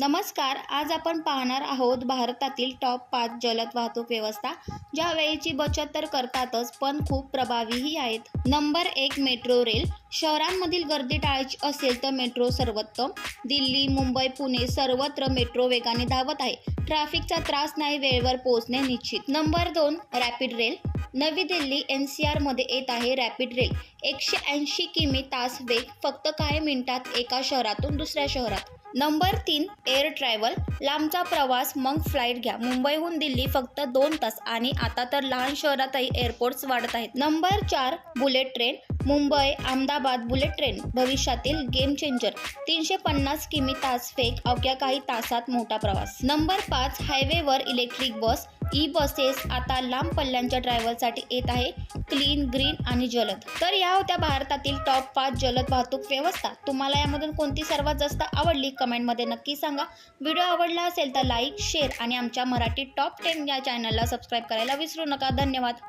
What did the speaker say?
नमस्कार आज आपण पाहणार आहोत भारतातील टॉप पाच जलद वाहतूक व्यवस्था ज्या वेळेची बचत तर करतातच पण खूप प्रभावीही आहेत. नंबर एक मेट्रो रेल शहरांमधील गर्दी टाळायची असेल तर मेट्रो सर्वोत्तम. दिल्ली मुंबई पुणे सर्वत्र मेट्रो वेगाने धावत आहे. ट्रॅफिकचा त्रास नाही वेळेवर पोहोचणे निश्चित. नंबर दोन रॅपिड रेल नवी दिल्ली एन सी आरमध्ये येत आहे रॅपिड रेल एकशे ऐंशी किमी तास वेग फक्त काही मिनिटात एका शहरातून दुसऱ्या शहरात. नंबर तीन एअर ट्रॅव्हल लांबचा प्रवास मग फ्लाईट घ्या. मुंबईहून दिल्ली फक्त दोन तास आणि आता तर लहान शहरातही एअरपोर्ट्स वाढत आहेत. नंबर चार bullet train Mumbai Ahmedabad bullet train भविष्यातील गेम चेंजर तीनशे पन्नास किमी तास फेक अवघ्या काही तासात मोठा प्रवास. नंबर पाच हायवेवर इलेक्ट्रिक बस ई बसेस आता लांब पल्ल्यांच्या ड्रायव्हरसाठी येत आहे. क्लीन ग्रीन आणि जलद. तर या होत्या भारतातील टॉप पाच जलद वाहतूक व्यवस्था. तुम्हाला यामधून कोणती सर्वात जास्त आवडली? कमेंटमध्ये नक्की सांगा. व्हिडिओ आवडला असेल तर लाईक शेअर आणि आमच्या मराठी टॉप टेन या चॅनलला सबस्क्राईब करायला विसरू नका. धन्यवाद.